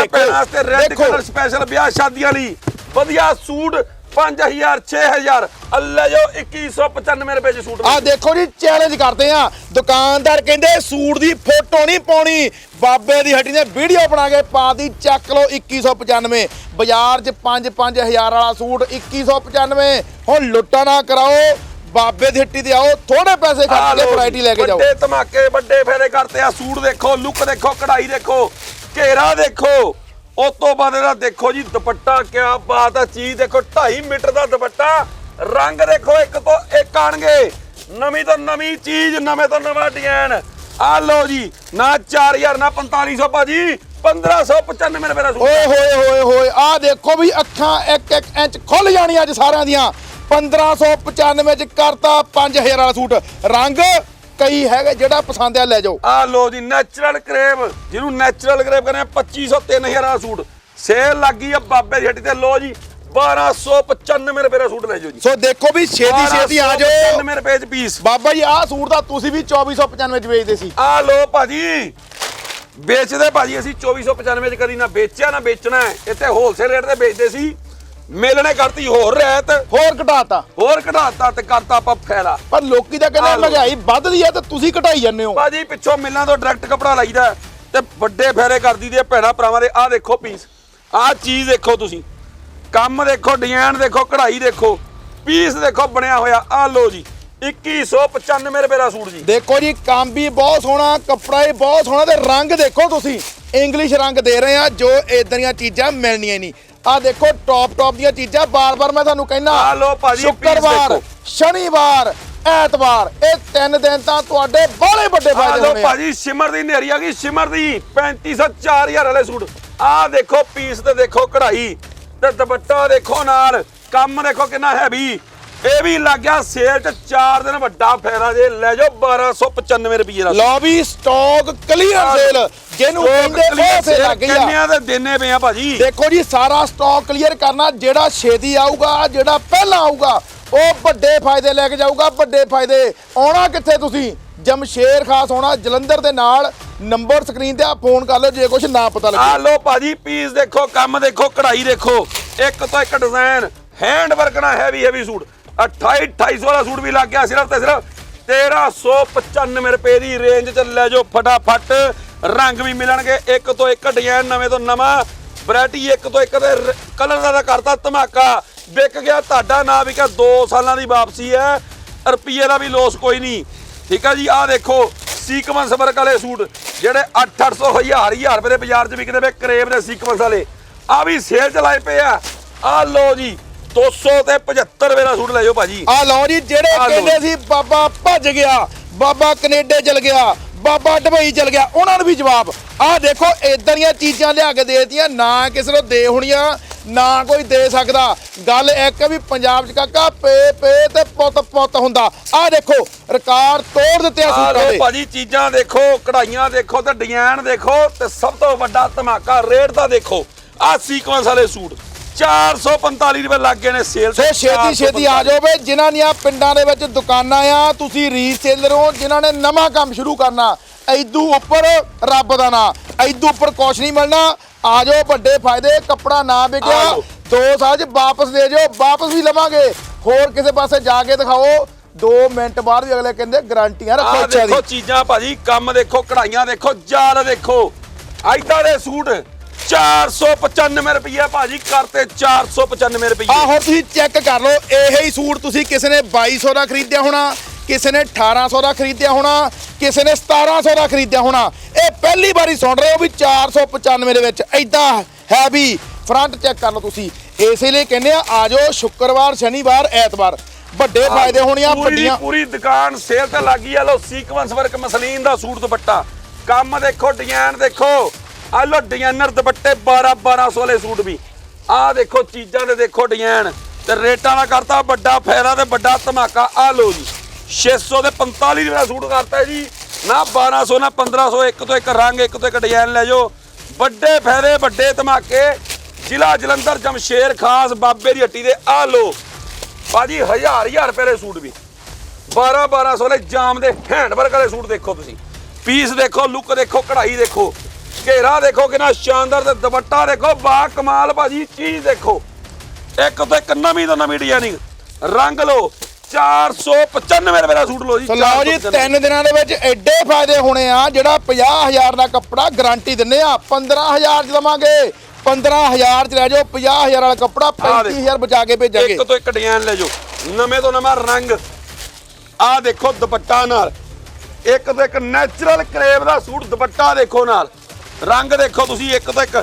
ਦੇਖੋ। ਸਪੈਸ਼ਲ ਵਿਆਹ ਸ਼ਾਦੀਆਂ ਲਈ। ਵਧੀਆ ਸੂਟ 5000 6000 ਅੱਲੇ ਜੋ 2195 ਰੁਪਏ ਚ ਸੂਟ ਆ ਦੇਖੋ ਜੀ ਚੈਲੰਜ ਕਰਦੇ ਆ ਦੁਕਾਨਦਾਰ ਕਹਿੰਦੇ ਸੂਟ ਦੀ ਫੋਟੋ ਨਹੀਂ ਪਾਉਣੀ। ਬਾਬੇ ਦੀ ਹੱਟੀ ਨੇ ਵੀਡੀਓ ਬਣਾ ਕੇ ਪਾਤੀ ਚੱਕ ਲਓ 2195 ਬਾਜ਼ਾਰ 'ਚ 5-5000 ਵਾਲਾ ਸੂਟ 2195 ਹੁਣ ਲੁੱਟਾ ਨਾ ਕਰਾਓ। ਬਾਬੇ ਦੀ ਹੱਟੀ ਤੇ ਆਓ ਥੋੜੇ ਪੈਸੇ ਖਰਚ ਕੇ ਵੈਰਾਈਟੀ ਲੈ ਕੇ ਜਾਓ। ਵੱਡੇ ਧਮਾਕੇ ਵੱਡੇ ਫੇਰੇ ਕਰਤੇ ਆ। ਸੂਟ ਦੇਖੋ ਲੁੱਕ ਦੇਖੋ ਕਢਾਈ ਦੇਖੋ ਘੇਰਾ ਦੇਖੋ। ਉਸ ਤੋਂ ਬਾਅਦ ਇਹਦਾ ਦੇਖੋ ਜੀ ਦੁਪੱਟਾ ਕਿਆ ਬਾਤ ਆ ਚੀਜ਼ ਦੇਖੋ 2.5 ਮੀਟਰ ਦਾ ਦੁਪੱਟਾ। ਰੰਗ ਦੇਖੋ ਇੱਕ ਤੋਂ ਇੱਕ ਆਣਗੇ। ਨਵੀਂ ਤੋਂ ਨਵੀਂ ਚੀਜ਼ ਨਵੇਂ ਤੋਂ ਨਵਾਂ ਡਿਜ਼ਾਈਨ ਆ ਲਓ ਜੀ ਨਾ 4000 ਨਾ 4500 ਭਾਜੀ 1595 ਰੁਪਏ ਦਾ ਸੂਟ ਓਏ ਹੋਏ ਹੋਏ ਹੋਏ ਆ ਦੇਖੋ ਵੀ ਅੱਖਾਂ ਇੱਕ ਇੱਕ ਇੰਚ ਖੁੱਲ ਜਾਣੀਆਂ ਅੱਜ ਸਾਰਿਆਂ ਦੀਆਂ। 1595 ਚ ਕਰਤਾ 5000 ਵਾਲਾ ਸੂਟ। ਰੰਗ ਕਈ ਹੈਗੇ ਜਿਹੜਾ ਪਸੰਦ ਆ ਲੈ ਜਾਓ। ਆ ਲੋ ਜੀ ਨੈਚੁਰਲ ਕਰੇਵ ਜਿਹਨੂੰ ਨੈਚੁਰਲ ਕਰੇਵ ਕਹਿੰਦੇ ਆ 2500 3000 ਦਾ ਸੂਟ। ਸੇਲ ਲੱਗੀ ਆ ਬਾਬੇ ਦੀ ਹੱਟੀ ਤੇ ਲੋ ਜੀ 1295 ਰੁਪਏ ਦਾ ਸੂਟ ਲੈ ਜਾਓ ਜੀ। ਸੋ ਦੇਖੋ ਵੀ ਛੇਤੀ ਛੇਤੀ ਆ ਜਾਓ। 1295 ਰੁਪਏ ਚ ਪੀਸ ਬਾਬਾ ਜੀ ਆਹ ਸੂਟ ਦਾ ਤੁਸੀਂ ਵੀ 2495 ਚ ਵੇਚਦੇ ਸੀ। ਆ ਲੋ ਭਾਜੀ ਵੇਚਦੇ ਭਾਜੀ ਅਸੀਂ 2495 ਚ ਕਦੀ ਨਾ ਵੇਚਿਆ ਨਾ ਵੇਚਣਾ। ਇੱਥੇ ਹੋਲਸੇਲ ਰੇਟ ਤੇ ਵੇਚਦੇ ਸੀ। ਮਿਲਣੇ ਕਰਤੀ ਹੋਰ ਰਹਿਤ ਹੋਰ ਘਟਾਤਾ। ਹੋਰ ਘਟਾਤਾ ਤੇ ਕਰਤਾ ਆਪਾਂ ਫੈਲਾ। ਪਰ ਲੋਕੀ ਤਾਂ ਕਹਿੰਦੇ ਲਓ। ਮਹਿੰਗਾਈ ਵੱਧਦੀ ਹੈ ਤੇ ਤੁਸੀਂ ਘਟਾਈ ਜਾਂਦੇ ਹੋ। ਭਾਜੀ ਪਿੱਛੋਂ ਮਿਲਾਂ ਤੋਂ ਡਾਇਰੈਕਟ ਕਪੜਾ ਲਾਈਦਾ ਤੇ ਵੱਡੇ ਫੇਰੇ ਕਰਦੀ ਦੀ ਭੈਣਾ ਭਰਾਵਾਂ ਦੇ। ਆਹ ਦੇਖੋ ਪੀਸ ਆਹ ਚੀਜ਼ ਦੇਖੋ ਤੁਸੀਂ। ਕੰਮ ਦੇਖੋ ਡਿਜ਼ਾਈਨ ਦੇਖੋ ਕਢਾਈ ਦੇਖੋ। ਪੀਸ ਦੇਖੋ ਬਣਿਆ ਹੋਇਆ। ਆਹ ਲੋ ਜੀ 2195 ਰੁਪਏ ਦਾ ਸੂਟ ਜੀ। ਦੇਖੋ ਜੀ ਕੰਮ ਵੀ ਬਹੁਤ ਸੋਹਣਾ ਕੱਪੜਾ ਵੀ ਬਹੁਤ ਸੋਹਣਾ ਤੇ ਰੰਗ ਦੇਖੋ ਤੁਸੀਂ। ਇੰਗਲਿਸ਼ ਰੰਗ ਦੇ ਰਹੇ ਆ ਜੋ ਇਦਾਂ ਦੀਆਂ ਚੀਜ਼ਾਂ ਮਿਲਣੀਆਂ ਹੀ ਨਹੀਂ। ਆ ਦੇਖੋ ਟੌਪ ਟੌਪ ਦੀਆਂ ਚੀਜ਼ਾਂ ਬਾਰ-ਬਾਰ ਮੈਂ ਤੁਹਾਨੂੰ ਕਹਿਣਾ ਆਹ ਲਓ ਭਾਜੀ, ਸ਼ੁੱਕਰਵਾਰ। ਸ਼ਨੀਵਾਰ ਐਤਵਾਰ ਇਹ ਤਿੰਨ ਦਿਨ ਤਾਂ ਤੁਹਾਡੇ ਬਾਹਲੇ ਵੱਡੇ ਆ ਫਾਇਦੇ ਹੋਣੇ ਆ। ਭਾਜੀ ਸਿਮਰ ਦੀ ਨੇਰੀ ਆ ਗਈ ਸਿਮਰ ਦੀ 3500 4000 ਵਾਲੇ ਸੂਟ। ਆਹ ਦੇਖੋ ਪੀਸ ਤੇ ਦੇਖੋ ਕਢਾਈ ਤੇ ਦੁਪੱਟਾ ਦੇਖੋ ਨਾਲ ਕੰਮ ਦੇਖੋ ਕਿੰਨਾ ਹੈਵੀ ਇਹ ਵੀ ਲੱਗ ਗਿਆ ਸੇਲ ਚ 4 ਦਿਨ ਵੱਡਾ ਫੇਰਾ ਜੇ। ਲੈ ਜਾਓ 1295 ਰੁਪਏ ਦਾ ਲਓ ਵੀ ਸਟਾਕ ਕਲੀਅਰ ਸੇਲ ਜਿਹਨੂੰ ਕਹਿੰਦੇ ਉਹ ਸੇਲ ਲੱਗ ਗਈ ਆ। ਕੰਨਿਆਂ ਦੇ ਦੇਨੇ ਪਏ ਆ ਭਾਜੀ? ਦੇਖੋ ਜੀ ਸਾਰਾ ਸਟਾਕ ਕਲੀਅਰ ਕਰਨਾ ਜਿਹੜਾ ਛੇਤੀ ਆਊਗਾ ਜਿਹੜਾ ਪਹਿਲਾਂ ਆਊਗਾ ਉਹ ਵੱਡੇ ਫਾਇਦੇ ਲੈ ਕੇ ਜਾਊਗਾ ਵੱਡੇ ਫਾਇਦੇ। ਆਉਣਾ ਕਿੱਥੇ ਤੁਸੀਂ? ਜਮਸ਼ੇਰ ਖਾਸ ਆਉਣਾ ਜਲੰਧਰ ਦੇ ਨਾਲ। ਨੰਬਰ ਸਕਰੀਨ ਤੇ ਆ ਫੋਨ ਕਰ ਲਓ ਜੇ ਕੁਝ ਨਾ ਪਤਾ ਆ ਲੱਗੇ ਲੋ ਭਾਜੀ ਪੀਸ ਦੇਖੋ ਕੰਮ ਦੇਖੋ ਕਢਾਈ ਦੇਖੋ। ਇੱਕ ਤੋਂ ਇੱਕ ਡਿਜ਼ਾਈਨ ਹੈਂਡ ਵਰਕ ਨਾਲ ਹੈਵੀ ਹੈਵੀ ਸੂਟ 28 2800 ਵਾਲਾ ਸੂਟ ਵੀ ਲੱਗ ਗਿਆ ਸਿਰਫ ਤੇ ਸਿਰਫ 1395 ਰੁਪਏ ਦੀ ਰੇਂਜ ਚ ਲੈ ਜਾਓ ਫਟਾਫਟ। ਰੰਗ ਵੀ ਮਿਲਣਗੇ, ਇੱਕ ਤੋਂ ਇੱਕ ਡਿਜ਼ਾਈਨ ਨਵੇਂ ਤੋਂ ਨਵਾਂ। ਵੈਰਾਈਟੀ ਇੱਕ ਤੋਂ ਇੱਕ ਦੇ ਕਲਰ ਦਾ ਤਾਂ ਕਰਤਾ ਧਮਾਕਾ। ਵਿਕ ਗਿਆ ਤੁਹਾਡਾ ਨਾ ਵਿਕਿਆ 2 ਸਾਲਾਂ ਦੀ ਵਾਪਸੀ ਹੈ। ਰੁਪਈਏ ਦਾ ਵੀ ਲੋਸ ਕੋਈ ਨਹੀਂ। ਠੀਕ ਆ ਜੀ, ਆਹ ਦੇਖੋ, ਸੀਕਵੈਂਸ ਵਰਕ ਵਾਲੇ ਸੂਟ, ਜਿਹੜੇ 8-800 ਹਜ਼ਾਰ ਹਜ਼ਾਰ ਰੁਪਏ ਦੇ ਬਾਜ਼ਾਰ 'ਚ ਵਿਕਦੇ ਪਏ ਕਰੇਬ ਦੇ ਸੀਕਵੈਂਸ ਵਾਲੇ। ਆ ਵੀ ਸੇਲ 'ਚ ਲਾਏ ਪਏ ਆ। ਆ ਲੋ ਜੀ 200 ਤੇ 75 ਰੁਪਏ ਦਾ ਸੂਟ ਲੈ ਜਾਓ ਭਾਜੀ। ਆ ਲਓ ਜੀ ਜਿਹੜੇ ਲਓ। ਕਹਿੰਦੇ ਸੀ ਬਾਬਾ ਭੱਜ ਗਿਆ ਬਾਬਾ ਕੈਨੇਡਾ ਚਲ ਗਿਆ ਬਾਬਾ ਦੁਬਈ ਚਲ ਗਿਆ ਉਹਨਾਂ ਨੂੰ ਵੀ ਜਵਾਬ। ਆ ਦੇਖੋ ਇਦਾਂ ਦੀਆਂ ਚੀਜ਼ਾਂ ਲਿਆ ਕੇ ਦੇਤੀਆਂ ਨਾ ਕਿਸੇ ਨੂੰ ਦੇ ਹੋਣੀਆਂ ਨਾ ਕੋਈ ਦੇ ਸਕਦਾ। ਗੱਲ ਇੱਕ ਹੈ ਵੀ ਪੰਜਾਬ 'ਚ ਕਾਕਾ ਪੇ ਪੇ ਤੇ ਪੁੱਤ ਪੁੱਤ ਹੁੰਦਾ। ਆ ਦੇਖੋ ਰਿਕਾਰਡ ਤੋੜ ਦਿੱਤੇ ਆ ਆ ਸੂਟਾਂ ਦੇ। ਭਾਜੀ ਚੀਜ਼ਾਂ ਦੇਖੋ ਕਢਾਈਆਂ ਦੇਖੋ ਤੇ ਡਿਜ਼ਾਈਨ ਦੇਖੋ ਤੇ ਸਭ ਤੋਂ ਵੱਡਾ ਧਮਾਕਾ ਰੇਟ ਦਾ ਦੇਖੋ। ਆ ਸੀਕਵੈਂਸ ਵਾਲੇ ਸੂਟ। 445 ਰੁਪਏ ਲੱਗ ਗਏ ਨੇ ਸੇਲ ਸੋ ਛੇਤੀ ਛੇਤੀ ਆ ਜਾਓ ਵੇ ਜਿਨ੍ਹਾਂ ਦੀਆਂ ਪਿੰਡਾਂ ਦੇ ਵਿੱਚ ਦੁਕਾਨਾਂ ਆ ਤੁਸੀਂ ਰੀਸੇਲਰ ਹੋ ਜਿਨ੍ਹਾਂ ਨੇ ਨਵਾਂ ਕੰਮ ਸ਼ੁਰੂ ਕਰਨਾ ਐਦੂ ਉੱਪਰ ਰੱਬ ਦਾ ਨਾਂ ਐਦੂ ਉੱਪਰ ਕੁਛ ਨਹੀਂ ਮਿਲਣਾ। ਆ ਜਾਓ ਵੱਡੇ ਫਾਇਦੇ ਕੱਪੜਾ ਨਾ ਵਿਕਿਆ। ਦੋ ਸਾਲ ਚ ਵਾਪਸ ਦੇ ਜਾਓ ਵਾਪਸ ਵੀ ਲਵਾਂਗੇ। ਹੋਰ ਕਿਸੇ ਪਾਸੇ ਜਾ ਕੇ ਦਿਖਾਓ। 2 ਮਿੰਟ ਬਾਅਦ ਵੀ ਅਗਲੇ ਕਹਿੰਦੇ ਗਾਰੰਟੀਆਂ ਰੱਖੋ ਦੀ ਦੇਖੋ ਚੀਜ਼ਾਂ ਭਾਜੀ ਕੰਮ ਦੇਖੋ ਕਢਾਈਆਂ ਦੇਖੋ ਜਾਲ ਦੇਖੋ। ਐਦਾਂ ਦੇ ਸੂਟ 495 ਰੁਪਏ ਭਾਜੀ ਕਰਤੇ 495 ਰੁਪਏ ਆ ਹੁਣ ਤੁਸੀਂ ਚੈੱਕ ਕਰ ਲਓ ਇਹ ਹੀ ਸੂਟ ਤੁਸੀਂ ਕਿਸੇ ਨੇ 2200 ਦਾ ਖਰੀਦਿਆ ਹੋਣਾ ਕਿਸੇ ਨੇ 1800 ਦਾ ਖਰੀਦਿਆ ਹੋਣਾ ਕਿਸੇ ਨੇ 1700 ਦਾ ਖਰੀਦਿਆ ਹੋਣਾ। ਇਹ ਪਹਿਲੀ ਵਾਰੀ ਸੁਣ ਰਹੇ ਹੋ ਵੀ 495 ਦੇ ਵਿੱਚ ਐਦਾਂ ਹੈਵੀ ਫਰੰਟ ਚੈੱਕ ਕਰ ਲਓ ਤੁਸੀਂ। ਇਸੇ ਲਈ ਕਹਿੰਦੇ ਆ ਆ ਜਾਓ ਸ਼ੁੱਕਰਵਾਰ ਸ਼ਨੀਵਾਰ ਐਤਵਾਰ। ਵੱਡੇ ਫਾਇਦੇ ਹੋਣੀਆਂ ਪੂਰੀ ਦੀ ਵੱਡੀਆਂ ਪੂਰੀ ਦੁਕਾਨ ਸੇਲ ਤੇ ਲੱਗੀ ਆ। ਲੋ ਸੀਕਵੈਂਸ ਵਰਕ ਮਸਲੀਨ ਦਾ ਸੂਟ ਦੁਪੱਟਾ। ਕੰਮ ਦੇਖੋ ਡਿਜ਼ਾਈਨ ਦੇਖੋ। ਆ ਲੋ ਡਿਜ਼ਾਈਨਰ ਦੁਪੱਟੇ 12 1200 ਵਾਲੇ ਸੂਟ ਵੀ। ਆ ਦੇਖੋ ਚੀਜ਼ਾਂ ਦੇ ਦੇਖੋ ਡਿਜ਼ਾਈਨ। ਤੇ ਰੇਟਾਂ ਦਾ ਕਰਤਾ ਵੱਡਾ ਫਾਇਦਾ ਤੇ ਵੱਡਾ ਧਮਾਕਾ। ਆ ਲੋ ਜੀ 600 ਦੇ 45 ਰੁਪਏ ਦਾ ਸੂਟ ਕਰਤਾ ਜੀ। ਨਾ 1200 ਨਾ 1500 ਇੱਕ ਤੋਂ ਇੱਕ ਰੰਗ, ਇੱਕ ਤੋਂ ਇੱਕ ਡਿਜ਼ਾਈਨ ਲੈ ਜਾਓ। ਵੱਡੇ ਫਾਇਦੇ, ਵੱਡੇ ਧਮਾਕੇ। ਜ਼ਿਲ੍ਹਾ ਜਲੰਧਰ, ਜਮਸ਼ੇਰ ਖਾਸ ਬਾਬੇ ਦੀ ਹੱਟੀ ਦੇ। ਆ ਲੋ ਭਾਜੀ ਹਜ਼ਾਰ ਹਜ਼ਾਰ ਰੁਪਏ ਦੇ ਸੂਟ ਵੀ। 12 1200 ਵਾਲੇ ਜਾਮ ਦੇ ਹੈਂਡ ਵਰਕ ਵਾਲੇ ਸੂਟ ਦੇਖੋ ਤੁਸੀਂ। ਪੀਸ ਦੇਖੋ, ਲੁੱਕ ਦੇਖੋ, ਕਢਾਈ ਦੇਖੋ। ਘੇਰਾ ਦੇਖੋ ਕਿੰਨਾ ਸ਼ਾਨਦਾਰ ਤੇ ਦੁਪੱਟਾ ਦੇਖੋ ਬਾ ਕਮਾਲ ਭਾਜੀ ਚੀਜ਼ ਦੇਖੋ। ਇੱਕ ਤੋਂ ਇੱਕ ਨਵੀਂ ਤੋਂ ਨਵੀਂ ਡਿਜ਼ਾਈਨਿੰਗ ਰੰਗ ਲਓ 495 ਰੁਪਏ ਦਾ ਸੂਟ ਲਓ ਜੀ ਸੋ ਲਓ ਜੀ 495 ਤਿੰਨ ਦਿਨਾਂ ਦੇ ਵਿੱਚ ਐਡੇ ਫਾਇਦੇ ਹੋਣੇ ਆ ਜਿਹੜਾ 50000 ਦਾ ਕੱਪੜਾ ਗਾਰੰਟੀ ਦਿੰਨੇ ਆ 15000 ਚ ਦਵਾਂਗੇ 15000 ਚ ਲੈ ਜਾਓ 50000 ਵਾਲਾ ਕੱਪੜਾ ਆਹ ਦੇਖੋ। 35000 ਬਚਾ ਕੇ ਭੇਜਾਂਗੇ। ਇੱਕ ਤੋਂ ਇੱਕ ਡਿਜ਼ਾਈਨ ਲੈ ਜਾਓ ਨਵੇਂ ਤੋਂ ਨਵਾਂ ਰੰਗ। ਆਹ ਦੇਖੋ ਦੁਪੱਟਾ ਨਾਲ ਇੱਕ ਤੋਂ ਇੱਕ ਨੈਚੁਰਲ ਕਰੇਵ ਦਾ ਸੂਟ ਦੁਪੱਟਾ ਦੇਖੋ ਨਾਲ। ਰੰਗ ਦੇਖੋ ਤੁਸੀਂ ਇੱਕ ਤੋਂ ਇੱਕ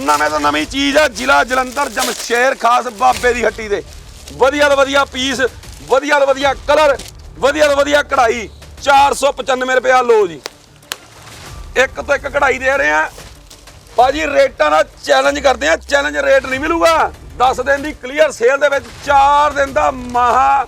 ਨਵੇਂ ਤੋਂ ਨਵੀਂ ਚੀਜ਼ ਆ ਜ਼ਿਲ੍ਹਾ ਜਲੰਧਰ ਜਮਸ਼ੇਰ ਖਾਸ ਬਾਬੇ ਦੀ ਹੱਟੀ ਦੇ। ਵਧੀਆ ਤੋਂ ਵਧੀਆ ਪੀਸ ਵਧੀਆ ਤੋਂ ਵਧੀਆ ਕਲਰ ਵਧੀਆ ਤੋਂ ਵਧੀਆ ਕਢਾਈ 495 ਰੁਪਏ ਲਓ ਜੀ। ਇੱਕ ਤੋਂ ਇੱਕ ਕਢਾਈ ਦੇ ਰਹੇ ਆ। ਭਾਜੀ ਰੇਟਾਂ ਦਾ ਚੈਲੰਜ ਕਰਦੇ ਆ ਚੈਲੰਜ ਰੇਟ ਨਹੀਂ ਮਿਲੂਗਾ। 10 ਦਿਨ ਦੀ ਕਲੀਅਰ ਸੇਲ ਦੇ ਵਿੱਚ 4 ਦਿਨ ਦਾ ਮਹਾ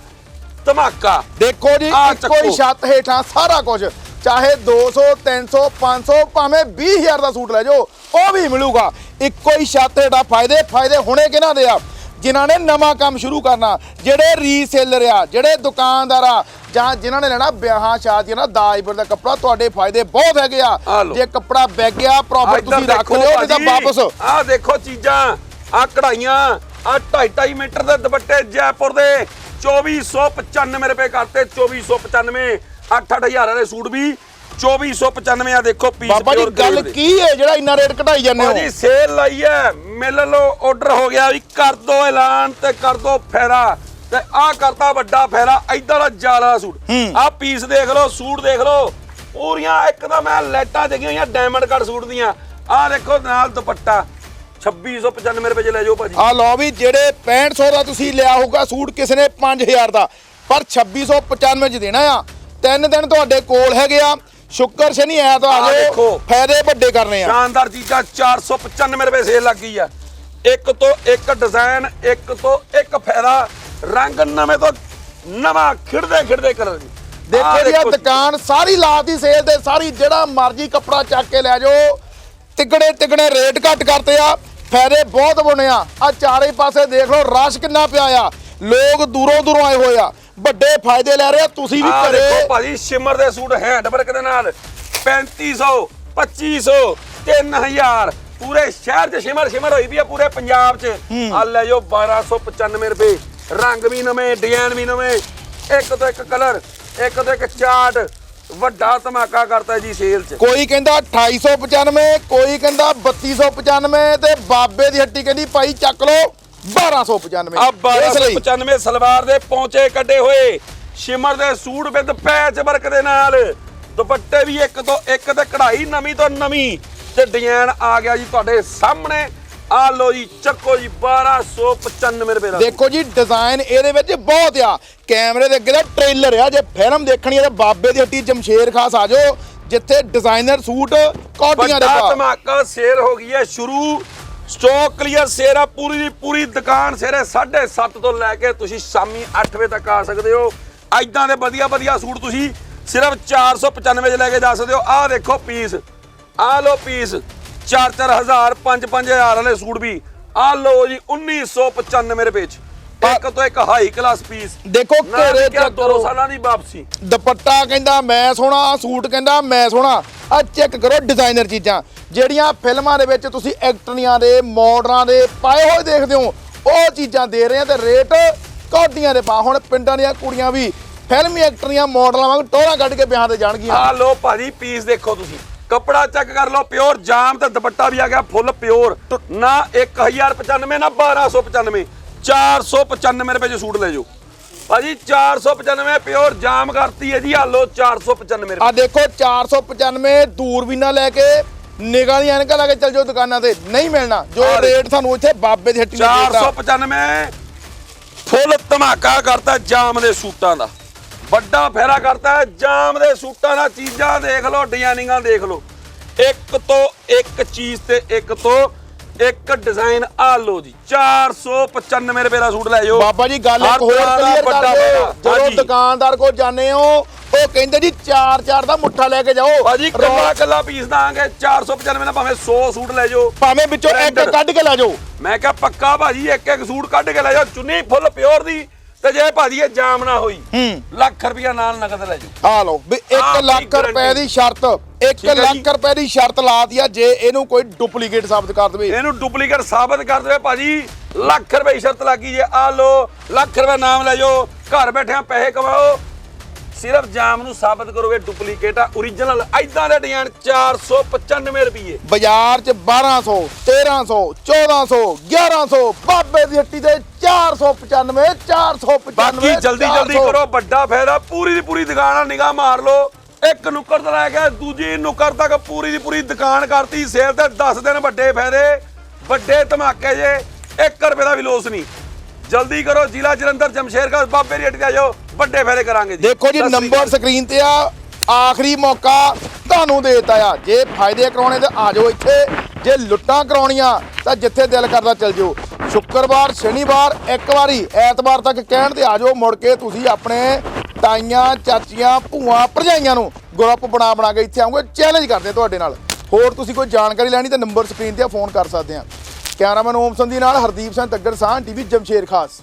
ਧਮਾਕਾ। ਦੇਖੋ ਜੀ ਇੱਕੋ ਹੀ। ਛੱਤ ਹੇਠਾਂ ਸਾਰਾ ਕੁਝ। ਚਾਹੇ 200 300 500 ਭਾਵੇਂ 20000 ਦਾ ਸੂਟ ਲੈ ਜਾਓ ਉਹ ਵੀ ਮਿਲੂਗਾ। ਇੱਕੋ ਹੀ ਛੱਤ ਹੇਠਾਂ ਫਾਇਦੇ ਫਾਇਦੇ ਹੋਣੇ ਕਿਹਨਾਂ ਦੇ ਆ? ਜਿਨ੍ਹਾਂ ਨੇ ਨਵਾਂ ਕੰਮ ਸ਼ੁਰੂ ਕਰਨਾ ਜਿਹੜੇ ਰੀਸੇਲਰ ਆ ਜਿਹੜੇ ਦੁਕਾਨਦਾਰ ਆ ਜਾਂ ਜਿਨ੍ਹਾਂ ਨੇ ਲੈਣਾ ਵਿਆਹਾਂ ਸ਼ਾਦੀਆਂ ਦਾ ਦਾਜਪੁਰ ਦਾ ਕੱਪੜਾ ਤੁਹਾਡੇ ਫਾਇਦੇ ਬਹੁਤ ਹੈਗੇ ਆ। ਆ। ਜੇ ਕੱਪੜਾ ਵਿਕ ਗਿਆ ਪ੍ਰੋਫਿਟ ਤੁਸੀਂ ਰੱਖ ਲਿਓ ਨਹੀਂ ਤਾਂ ਵਾਪਸ। ਆਹ ਦੇਖੋ ਚੀਜ਼ਾਂ ਆ ਕਢਾਈਆਂ ਆ 2.5 ਮੀਟਰ ਦੇ ਦੁਪੱਟੇ ਜੈਪੁਰ ਦੇ। 2495 ਰੁਪਏ ਕਰਤੇ 2495 8-8000 ਵਾਲੇ ਸੂਟ ਵੀ 2495 ਆ ਦੇਖੋ ਪੀਸ ਬਾਬਾ ਜੀ ਗੱਲ ਕੀ ਹੈ ਜਿਹੜਾ ਇੰਨਾ ਰੇਟ ਘਟਾਈ ਜਾਂਦੇ ਹੋ? ਭਾਜੀ ਸੇਲ ਲਾਈ ਹੈ। ਮਿਲ ਲੋ ਆਰਡਰ ਹੋ ਗਿਆ ਵੀ ਕਰ ਦੋ ਐਲਾਨ ਤੇ ਕਰ ਦੋ ਫੇਰਾ। ਤੇ ਆ ਕਰਤਾ ਵੱਡਾ ਫੇਰਾ ਇਦਾਂ ਦਾ ਜਾਲਾ ਸੂਟ। ਆ ਪੀਸ ਦੇਖ ਲਓ ਸੂਟ ਦੇਖ ਲਓ। ਪੂਰੀਆਂ ਇੱਕ ਤਾਂ ਮੈਂ ਲਾਈਟਾਂ ਜਗੀਆਂ ਹੋਈਆਂ ਡਾਇਮੰਡ ਕਟ ਸੂਟ ਦੀਆਂ। ਆ ਦੇਖੋ ਨਾਲ ਦੁਪੱਟਾ। 2695 ਰੁਪਏ ਚ ਲੈ ਜਾਓ ਭਾਜੀ। ਆ ਲਓ ਵੀ ਜਿਹੜੇ 6500 ਦਾ ਤੁਸੀਂ ਲਿਆ ਹੋਊਗਾ ਸੂਟ ਕਿਸੇ ਨੇ 5000 ਦਾ। ਪਰ 2695 ਚ ਦੇਣਾ ਆ। ਤਿੰਨ ਦਿਨ ਤੁਹਾਡੇ ਕੋਲ ਹੈਗੇ ਆ। ਸ਼ੁੱਕਰ ਸ਼ਨੀ ਐਤਵਾਰ ਆਹ ਆ ਦੇਖੋ। ਫਾਇਦੇ ਵੱਡੇ ਕਰਨੇ ਆ। ਸ਼ਾਨਦਾਰ ਚੀਜ਼ਾਂ 495 ਰੁਪਏ ਸੇਲ ਲੱਗੀ ਆ। ਇੱਕ ਤੋਂ ਇੱਕ ਡਿਜ਼ਾਈਨ ਇੱਕ ਤੋਂ ਇੱਕ ਫਾਇਦਾ। ਰੰਗ ਨਵੇਂ ਤੋਂ ਨਵਾਂ ਖਿੜਦੇ ਖਿੜਦੇ ਕਲਰ ਜੀ। ਦੇਖੋ ਆਹ ਜੀ ਆ ਦੇਖੋ ਦੁਕਾਨ ਸਾਰੀ ਲਾਤੀ ਸੇਲ ਤੇ ਸਾਰੀ ਜਿਹੜਾ ਮਰਜ਼ੀ ਕੱਪੜਾ ਚੱਕ ਕੇ ਲੈ ਜਾਓ। ਤਿਗੜੇ ਤਿਗੜੇ ਰੇਟ ਘੱਟ ਕਰਤੇ ਆ ਫਾਇਦੇ ਬਹੁਤ ਬਣੇ ਆ। ਆ ਚਾਰੇ ਪਾਸੇ ਦੇਖ ਲਓ ਰਸ਼ ਕਿੰਨਾ ਪਿਆ ਆ। ਲੋਕ ਦੂਰੋਂ ਦੂਰੋਂ ਆਏ ਹੋਏ ਆ। ਵੱਡੇ ਫਾਇਦੇ ਲੈ ਰਹੇ ਆ ਤੁਸੀਂ ਵੀ ਆਹ ਘਰੇ। ਦੇਖੋ ਭਾਜੀ ਸ਼ਿਮਰ ਦੇ ਸੂਟ ਹੈਂਡ ਵਰਕ ਦੇ ਨਾਲ 3500 2500 3000 ਪੂਰੇ ਸ਼ਹਿਰ 'ਚ ਸ਼ਿਮਰ ਸ਼ਿਮਰ ਹੋਈ ਵੀ ਆ ਪੂਰੇ ਪੰਜਾਬ 'ਚ। ਆ ਲੈ ਜਾਓ 1295 ਰੁਪਏ। ਰੰਗ ਵੀ ਨਵੇਂ ਡਿਜ਼ਾਈਨ ਵੀ ਨਵੇਂ। ਇੱਕ ਤੋਂ ਇੱਕ ਕਲਰ ਇੱਕ ਤੋਂ ਇੱਕ ਚਾਰਟ। ਵੱਡਾ ਧਮਾਕਾ ਕਰਤਾ ਜੀ ਸੇਲ 'ਚ। ਕੋਈ ਕਹਿੰਦਾ 2895 ਕੋਈ ਕਹਿੰਦਾ 3295 ਤੇ ਬਾਬੇ ਦੀ ਹੱਟੀ ਕਹਿੰਦੀ ਭਾਈ ਚੱਕ ਲਓ। 1295 ਆ ਇਸ ਲਈ 1295 ਸਲਵਾਰ ਦੇ ਪੌਂਚੇ ਕੱਢੇ ਹੋਏ। ਸ਼ਿਮਰ ਦੇ ਸੂਟ ਵਿਦ ਪੈਚ ਵਰਕ ਦੇ ਨਾਲ। ਦੁਪੱਟੇ ਵੀ ਇੱਕ ਤੋਂ ਇੱਕ ਤੇ ਕਢਾਈ ਨਵੀਂ ਤੋਂ ਨਵੀਂ। ਤੇ ਡਿਜ਼ਾਈਨ ਆ ਗਿਆ ਜੀ ਤੁਹਾਡੇ ਸਾਹਮਣੇ। ਆ ਲੋ ਜੀ ਚੱਕੋ ਜੀ 1295 ਰੁਪਏ ਦਾ ਦੇਖੋ ਜੀ ਡਿਜ਼ਾਈਨ ਇਹਦੇ ਵਿੱਚ ਬਹੁਤ ਆ। ਕੈਮਰੇ ਦੇ ਅੱਗੇ ਦਾ ਟ੍ਰੇਲਰ ਆ। ਜੇ ਫਿਲਮ ਦੇਖਣੀ ਹੈ ਤਾਂ ਬਾਬੇ ਦੀ ਹੱਟੀ ਜਮਸ਼ੇਰ ਖਾਸ ਆ ਜਾਓ ਜਿੱਥੇ ਡਿਜ਼ਾਈਨਰ ਸੂਟ ਕੋਟੀਆਂ ਦੇ ਭਾਅ ਧਮਾਕਾ ਸੇਲ ਹੋ ਗਈ ਹੈ ਸ਼ੁਰੂ। ਸਟਾਕ ਕਲੀਅਰ ਸੇਲ ਪੂਰੀ ਦੀ ਪੂਰੀ ਦੁਕਾਨ ਸੇਰੇ 7:30 ਤੋਂ ਲੈ ਕੇ ਤੁਸੀਂ ਸ਼ਾਮੀ 8 ਵਜੇ ਤੱਕ ਆ ਸਕਦੇ ਹੋ। ਐਦਾਂ ਦੇ ਵਧੀਆ ਵਧੀਆ ਸੂਟ ਤੁਸੀਂ ਸਿਰਫ 495 ਚ ਲੈ ਕੇ ਜਾ ਸਕਦੇ ਹੋ। ਆਹ ਦੇਖੋ ਪੀਸ। ਆਹ ਲੋ ਪੀਸ। 4-4000 5-5000 ਵਾਲੇ ਸੂਟ ਵੀ। ਆਹ ਲੋ ਜੀ 1995 ਰੁਪਏ ਚ। ਇੱਕ ਤੋਂ ਇੱਕ ਹਾਈ ਕਲਾਸ ਪੀਸ ਦੇਖੋ ਘੇਰੇ ਚੈੱਕ। ਕਰੋ ਸਾਲਾਂ ਦੀ ਵਾਪਸੀ। ਦੁਪੱਟਾ ਕਹਿੰਦਾ ਮੈਂ ਸੋਹਣਾ। ਸੂਟ ਕਹਿੰਦਾ ਮੈਂ ਸੋਹਣਾ। ਆ ਚੈੱਕ ਕਰੋ ਡਿਜ਼ਾਈਨਰ ਚੀਜ਼ਾਂ। ਜਿਹੜੀਆਂ ਫਿਲਮਾਂ ਦੇ ਵਿੱਚ ਤੁਸੀਂ ਐਕਟਰੀਆਂ ਦੇ ਮਾਡਲਾਂ ਦੇ ਪਾਏ ਹੋਏ ਦੇਖਦੇ ਹੋ ਉਹ ਚੀਜ਼ਾਂ ਦੇ ਰਹੇ ਆ ਤੇ ਰੇਟ ਕੋਡੀਆਂ ਦੇ ਪਾ। ਹੁਣ ਪਿੰਡਾਂ ਦੀਆਂ ਕੁੜੀਆਂ ਵੀ ਫਿਲਮੀ ਐਕਟਰੀਆਂ ਮਾਡਲਾਂ ਵਾਂਗ ਟੋਰਾਂ ਕੱਢ ਕੇ ਵਿਆਹਾਂ ਤੇ ਜਾਣਗੀਆਂ। ਆ ਲੋ ਭਾਜੀ ਪੀਸ ਦੇਖੋ ਤੁਸੀਂ। ਕੱਪੜਾ ਚੈੱਕ ਕਰ ਲਓ ਪਿਓਰ ਜਾਮ ਤੇ ਦੁਪੱਟਾ ਵੀ ਆ ਗਿਆ ਫੁੱਲ ਪਿਓਰ ਨਾ 1095 ਨਾ 1295 495 ਰੁਪਏ ਚ ਸੂਟ ਲੈ ਜਾਓ। ਭਾਜੀ 495 ਪਿਓਰ ਜਾਮ ਕਰਤੀ ਹੈ ਜੀ ਆ ਲੋ 495 ਰੁਪਏ। ਆ ਦੇਖੋ 495 ਦੂਰਬੀਨਾਂ ਲੈ ਕੇ ਨਿਗਾਹ ਦੀਆਂ ਐਨਕਾਂ ਲਾ ਕੇ ਚੱਲ ਜਾਓ ਦੁਕਾਨਾਂ ਤੇ। ਨਹੀਂ ਮਿਲਣਾ। ਜੋ। ਰੇਟ ਤੁਹਾਨੂੰ ਇੱਥੇ ਬਾਬੇ ਦੀ ਹੱਟੀ ਨੇ ਦੇਤਾ 495 ਫੁੱਲ ਧਮਾਕਾ ਕਰਤਾ ਜਾਮ ਦੇ ਸੂਟਾਂ ਦਾ। ਵੱਡਾ ਫੇਰਾ ਕਰਤਾ ਜਾਮ ਦੇ ਸੂਟਾਂ ਦਾ। ਚੀਜ਼ਾਂ ਦੇਖ ਲਓ ਡਿਜ਼ਾਈਨਿੰਗਾਂ ਦੇਖ ਲਓ। ਇੱਕ ਤੋਂ ਇੱਕ ਚੀਜ਼ ਤੇ ਇੱਕ ਤੋਂ ਇੱਕ ਡਿਜ਼ਾਈਨ ਆ ਲਓ ਜੀ 495 ਰੁਪਏ ਦਾ ਸੂਟ ਲੈ ਜਾਓ। ਬਾਬਾ ਜੀ ਗੱਲ ਇੱਕ ਹੋਰ ਕਲੀਅਰ ਕਰ ਦਿਓ। ਜਦੋਂ। ਦੁਕਾਨਦਾਰ ਕੋਲ ਜਾਂਦੇ ਹੋ ਉਹ ਕਹਿੰਦੇ ਜੀ ਚਾਰ ਚਾਰ ਦਾ ਮੁੱਠਾ ਲੈ ਕੇ ਜਾਓ। ਭਾਜੀ ਕੱਲਾ ਕੱਲਾ ਪੀਸ ਦਾਂਗੇ 495 ਦਾ ਭਾਵੇਂ 100 ਸੂਟ ਲੈ ਜਾਓ। ਭਾਵੇਂ ਵਿੱਚੋਂ ਇੱਕ। ਕੱਢ ਕੇ ਲੈ ਜਾਓ। ਮੈਂ ਕਿਹਾ ਪੱਕਾ ਭਾਜੀ ਇੱਕ ਇੱਕ ਸੂਟ ਕੱਢ ਕੇ ਲੈ ਜਾਓ। ਚੁੰਨੀ ਫੁੱਲ ਪਿਓਰ ਦੀ। ਤੇ ਜੇ ਭਾਜੀ ਇਹ ਜਾਮ ਨਾ ਹੋਈ ਹੂੰ ਲੱਖ ਰੁਪਇਆ ਨਾਲ ਨਗਦ ਲੈ ਜਾਓ ਆ ਲਓ ਵੀ ਆਹ 1 ਵੀ ਲੱਖ ਰੁਪਏ। ਦੀ ਸ਼ਰਤ 1 ਠੀਕ ਹੈ ਜੀ। ਲੱਖ ਰੁਪਏ ਦੀ ਸ਼ਰਤ ਲਾਤੀ ਆ ਜੇ ਇਹਨੂੰ ਕੋਈ ਡੁਪਲੀਕੇਟ ਸਾਬਤ ਕਰ ਦੇਵੇ ਇਹਨੂੰ ਡੁਪਲੀਕੇਟ ਸਾਬਤ ਕਰ ਦੇਵੇ ਭਾਜੀ ਲੱਖ ਰੁਪਏ ਦੀ ਸ਼ਰਤ ਲੱਗੀ ਜੇ ਆ ਲੋ ਲੱਖ ਰੁਪਏ ਨਾਮ ਲੈ ਜਾਓ ਘਰ ਬੈਠਿਆਂ ਪੈਸੇ ਕਮਾਓ ਸਿਰਫ ਜਾਮ ਨੂੰ ਸਾਬਤ ਕਰੋਗੇ ਡੁਪਲੀਕੇਟ ਆ origignal ਐਦਾਂ ਦੇ ਡਿਜ਼ਾਈਨ 495 ਰੁਪਏ ਬਾਜ਼ਾਰ 'ਚ 1200 1300 1400 1100 ਬਾਬੇ ਦੀ ਹੱਟੀ ਤੇ 495 495 ਬਾਕੀ ਜਲਦੀ ਜਲਦੀ 400 ਕਰੋ ਵੱਡਾ ਫਾਇਦਾ ਪੂਰੀ ਦੀ ਪੂਰੀ ਦੁਕਾਨ ਆ ਨਿਗਾਹ ਮਾਰ ਲਓ। ਇੱਕ ਨੁੱਕਰ ਤੋਂ ਲੈ ਕੇ ਦੂਜੀ ਨੁੱਕਰ ਤੱਕ ਪੂਰੀ ਦੀ ਪੂਰੀ ਦੁਕਾਨ ਕਰਤੀ ਸੇਲ ਤੇ 10 ਦਿਨ ਵੱਡੇ ਫਾਇਦੇ ਵੱਡੇ ਧਮਾਕੇ ਜੇ 1 ਰੁਪਏ ਦਾ ਵੀ ਲੋਸ ਨਹੀਂ। ਜਲਦੀ ਕਰੋ ਜ਼ਿਲ੍ਹਾ ਜਲੰਧਰ ਜਮਸ਼ੇਰਗੜ੍ਹ ਬਾਬੇ ਰੇਟ ਤੇ ਆ ਜਾਓ। ਵੱਡੇ ਫਾਇਦੇ ਕਰਾਂਗੇ ਜੀ। ਦੇਖੋ ਜੀ ਨੰਬਰ ਸਕਰੀਨ ਤੇ ਆ ਆਖਰੀ ਮੌਕਾ ਤੁਹਾਨੂੰ ਦੇ ਦਿੱਤਾ ਆ। ਜੇ ਫਾਇਦੇ ਕਰਾਉਣੇ ਤੇ ਆ ਜਾਓ ਇੱਥੇ ਜੇ ਲੁੱਟਾਂ ਕਰਾਉਣੀਆਂ ਤਾਂ ਜਿੱਥੇ ਦਿਲ ਕਰਦਾ ਚੱਲ ਜਾਓ। ਸ਼ੁੱਕਰਵਾਰ ਸ਼ਨੀਵਾਰ ਇੱਕ ਵਾਰੀ ਐਤਵਾਰ ਤੱਕ ਕਹਿਣ ਤੇ ਆ ਜਾਓ ਮੁੜ ਕੇ ਤੁਸੀਂ ਆਪਣੇ ਤਾਈਆਂ ਚਾਚੀਆਂ ਭੂਆ ਭਰਜਾਈਆਂ ਨੂੰ ਗਰੁੱਪ ਬਣਾ ਬਣਾ ਕੇ ਇੱਥੇ ਆਉਂਗੇ ਚੈਲੰਜ ਕਰਦੇ ਤੁਹਾਡੇ ਨਾਲ। ਹੋਰ ਤੁਸੀਂ ਕੋਈ ਜਾਣਕਾਰੀ ਲੈਣੀ ਤਾਂ ਨੰਬਰ ਸਕਰੀਨ ਤੇ ਆ ਫੋਨ ਕਰ ਸਕਦੇ ਆ। ਕੈਮਰਾਮੈਨ ਓਮ ਸੰਧੀ ਨਾਲ ਹਰਦੀਪ ਸਿੰਘ ਤੱਗੜ ਸਾਹ ਟੀਵੀ ਜਮਸ਼ੇਰ ਖਾਸ।